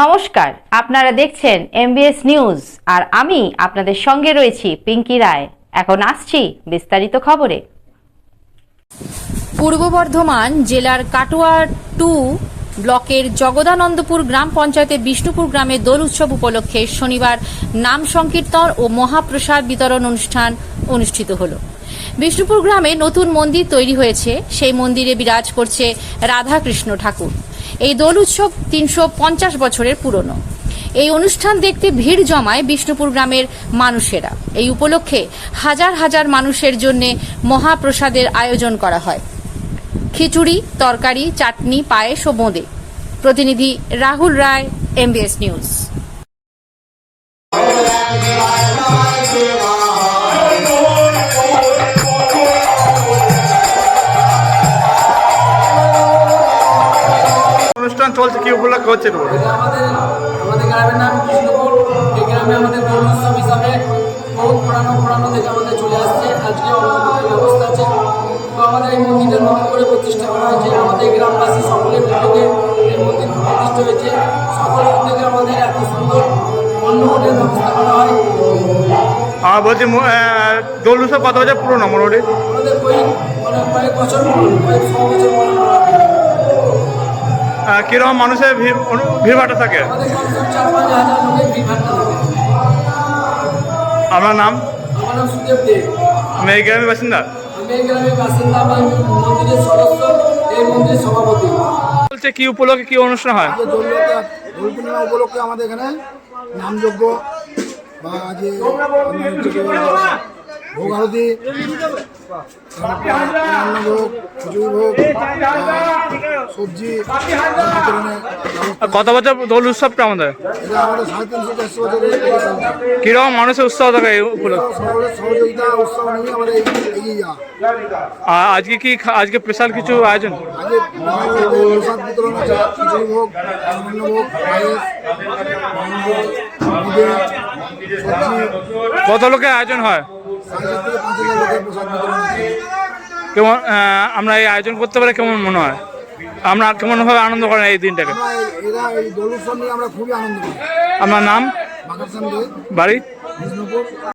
নমস্কার, আপনারা দেখছেন এমবিএস নিউজ আর আমি আপনাদের সঙ্গে রয়েছি পিঙ্কি রায়। এখন আসছি বিস্তারিত খবরে। পূর্ব বর্ধমান জেলার কাটোয়া টু ব্লকের জগদানন্দপুর গ্রাম পঞ্চায়েতের বিষ্ণুপুর গ্রামে দোল উৎসব উপলক্ষে শনিবার নাম সংকীর্তন ও মহাপ্রসাদ বিতরণ অনুষ্ঠান অনুষ্ঠিত হলো। বিষ্ণুপুর গ্রামে নতুন মন্দির তৈরি হয়েছে। সেই মন্দিরে বিরাজ করছে রাধাকৃষ্ণ ঠাকুর। এই দোল উৎসব তিনশো পঞ্চাশ বছরের পুরনো। এই অনুষ্ঠান দেখতে ভিড় জমায় বিষ্ণুপুর গ্রামের মানুষেরা। এই উপলক্ষে হাজার হাজার মানুষের জন্য মহাপ্রসাদের আয়োজন করা হয়। খিচুড়ি, তরকারি, চাটনি, পায়েস ও বোঁদে। প্রতিনিধি রাহুল রায় এমবিএস নিউজ অনুষ্ঠান চলছে কি উপলক্ষে হচ্ছে। আমাদের আমাদের গ্রামের নাম কৃষ্ণপুর। এই গ্রামে আমাদের দোল উৎসব হিসাবে বহু পুরানো পুরানো থেকে আমাদের চলে আসছে। আজকে ব্যবস্থা আছে। তো আমাদের এই মন্দিরটা নতুন করে প্রতিষ্ঠা করা হয়েছে। আমাদের গ্রামবাসী সকলের উদ্যোগে এই মন্দির প্রতিষ্ঠা হয়েছে। সকলের উদ্যোগে আমাদের এত সুন্দর অন্নকূটের ব্যবস্থা করা হয়। আর বলছি দোল উৎসব কত বছর পুরনো মোটামুটি? আমাদের কয়েক মানে কয়েক বছর কয়েক ছ বছর পুরনো। কীরকম মানুষের ভিড় ভিড়ভাড়টা থাকে? আপনার নাম? আমি এই গ্রামের বাসিন্দা বলছে কি উপলক্ষে কি অনুষ্ঠান হয়? উপলক্ষে আমাদের এখানে নামযজ্ঞ বা যে ভোগ আরতি অন্নভোগ খিচুড়ি ভোগ সবজি কত বছর দোল উৎসবটা আমাদের। কীরকম মানুষের উৎসাহ থাকে এই আর আজকে কি আজকে স্পেশাল কিছু আয়োজন? কত লোকের আয়োজন হয়? কেমন আমরা এই আয়োজন করতে পারে কেমন মনে হয়? আমরা কেমনভাবে আনন্দ করেন এই দিনটাকে। আমরা খুবই আনন্দ করি। আপনার নাম? বাড়ি?